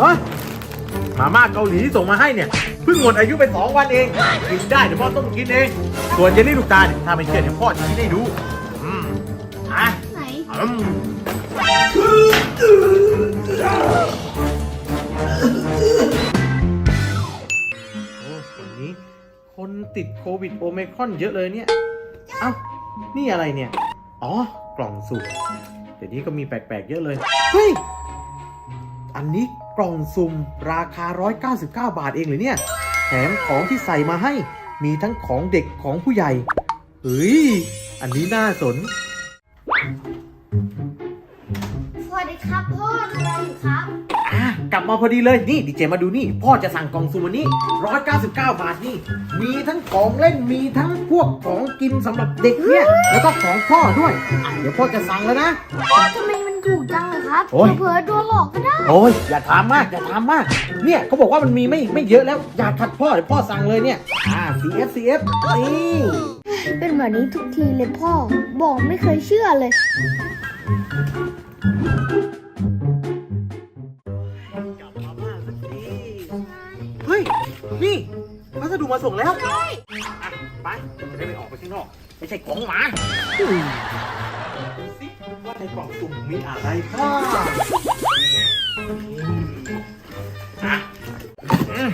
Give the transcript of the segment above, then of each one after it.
ฮะมาม่าเกาหลีที่ส่งมาให้เนี่ยเพิ่งหมดอายุไปสองวันเอง กินได้เดี๋ยวพ่อต้มกินเอง ส่วนเยลลี่ลูกตาเนี่ยถ้าไม่เชื่อเดี๋ยวพ่อจะกินให้ดู อืมอะไหนอืมโอ้วันนี้ คนติดโควิดโอไมครอนเยอะเลยเนี่ย เอ้า นี่อะไรเนี่ย อ๋อ กล่องสุ่มเดี๋ยวนี้ก็มีแปลกๆเยอะเลย เฮ้ย อันนี้ กล่องสุ่มราคา 199 บาทเองเหรือเนี่ย แถมของที่ใส่มาให้มีทั้งของเด็กของผู้ใหญ่ เฮ้ย อันนี้น่าสน สวัสดีครับพ่อทำอะไรอยู่ครับ อะกลับมาพอดีเลยนี่ดีเจมาดูนี่ พ่อจะสั่งกล่องซูมวันนี้ 199 บาทนี่ มีทั้งของเล่นมีทั้งพวกของกินสำหรับเด็กเนี่ย แล้วก็ของพ่อด้วยอะเดี๋ยวพ่อจะสั่งแล้วนะ พ่อทำไมมัน ถูกจังเลยครับ โอ้ย เผลอๆโดนหลอกก็ได้ โอ้ยอย่าถามมากอย่าถามมาก เนี่ยเขาบอกว่ามันมีไม่ไม่เยอะแล้วอย่าขัดพ่อเดี๋ยวพ่อสั่งเลยเนี่ยอ่า CF CF นี่เป็นแบบนี้ทุกทีเลยพ่อ บอกไม่เคยเชื่อเลยกลับมาบ้านสักทีเฮ้ยนี่พัสดุมาส่งแล้วอะไปจะได้ไม่ออกไปข้างนอกไม่ใช่ของหมา ดูสิว่าในกล่องสุ่มมีอะไรบ้างอะอืม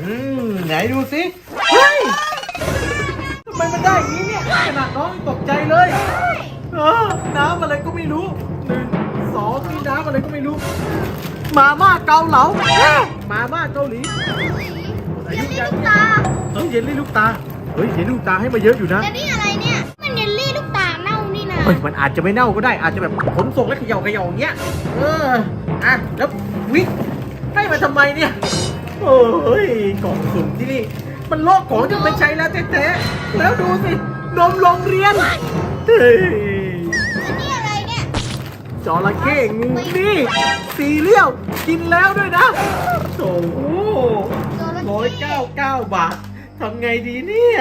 อืมไหนดูสิเฮ้ยทำไมมันได้อย่างนี้เนี่ยขนาดน้องยังตกใจเลยเออน้ำอะไรก็ไม่รู้หนึ่งสองนี่น้ำอะไรก็ไม่รู้ มาม่าเกาเหลาเอ๊ะมาม่าเกาหลีเยลลี่ลูกตาเฮ้ยเยลลี่ลูกตาเฮ้ยเยลลี่ลูกตาให้มาเยอะอยู่นะเยลลี่อะไรเนี่ยมัน เฮ้ยมันอาจจะไม่เน่าก็ได้อาจจะแบบขนส่งแล้วเขย่าเขย่าอย่างเงี้ยเอออะแล้ววิให้มาทำไมเนี่ยโอ้ยกล่องสุ่มที่นี่ มันลอกของจนไม่ใช้แล้วแท้ๆแล้วดูสินมโรงเรียนเฮ้ยอันนี้อะไรเนี่ยจระเข้งูนี่ซีเรียลกินแล้วด้วยนะโอ้โหจระร้อยเข้เก้าเก้าบาททำไงดีเนี่ย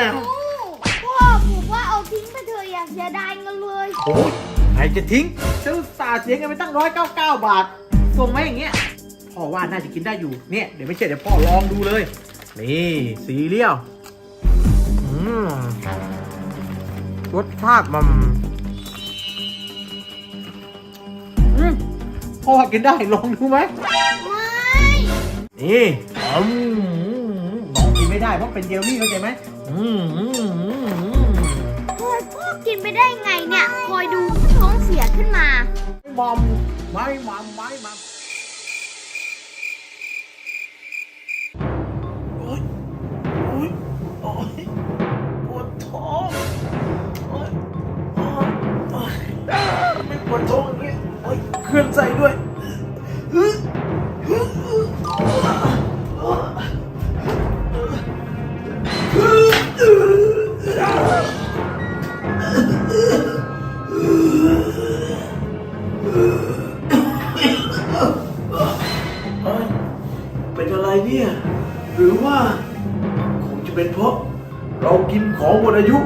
เถอะอยากเสียดายเงินเลยโอ้ยใครจะทิ้งซื้อสาห์เสียเงินไปตั้งร้อยเก้าเก้าบาท ส่งมาอย่างเงี้ย พ่อว่าน่าจะกินได้อยู่ เนี่ย เดี๋ยวไม่เชื่อเดี๋ยวพ่อลองดูเลย นี่ซีเรียลอืมรสชาติมันอืมพ่อว่ากินได้ลองดูไหม ไม่นี่อืมน้องกินไม่ได้เพราะเป็นเยลลี่เข้าใจไหมอืมอืมอืม สียขึ้นมามอมไม่มัมไม่มัมโอ๊ยโอ๊ยโอ๊ยปวดท้องโอ๊ยโอ๊ยโอ๊ยไม่ปวดท้องเลยโอ๊ยเคลื่อนใจด้วย อะไรเนี่ย หรือว่าคงจะเป็นเพราะ เรากินของหมดอายุ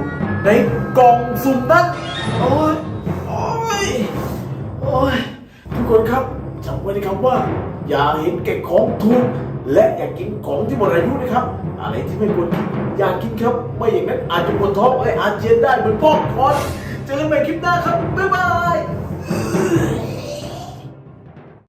ในกล่องสุ่มนั้นโอ้ยโอ้ยโอ้ยทุกคนครับจำไว้นะครับว่า อย่าเห็นแก่ของถูกและอย่ากินของที่หมดอายุนะครับ อะไรที่ไม่ควรกินอย่ากินครับ ไม่อย่างนั้นอาจจะปวดท้องและอาจเจียนได้เหมือนพ่อคอนเจอกันใหม่คลิปหน้าครับบ๊ายบาย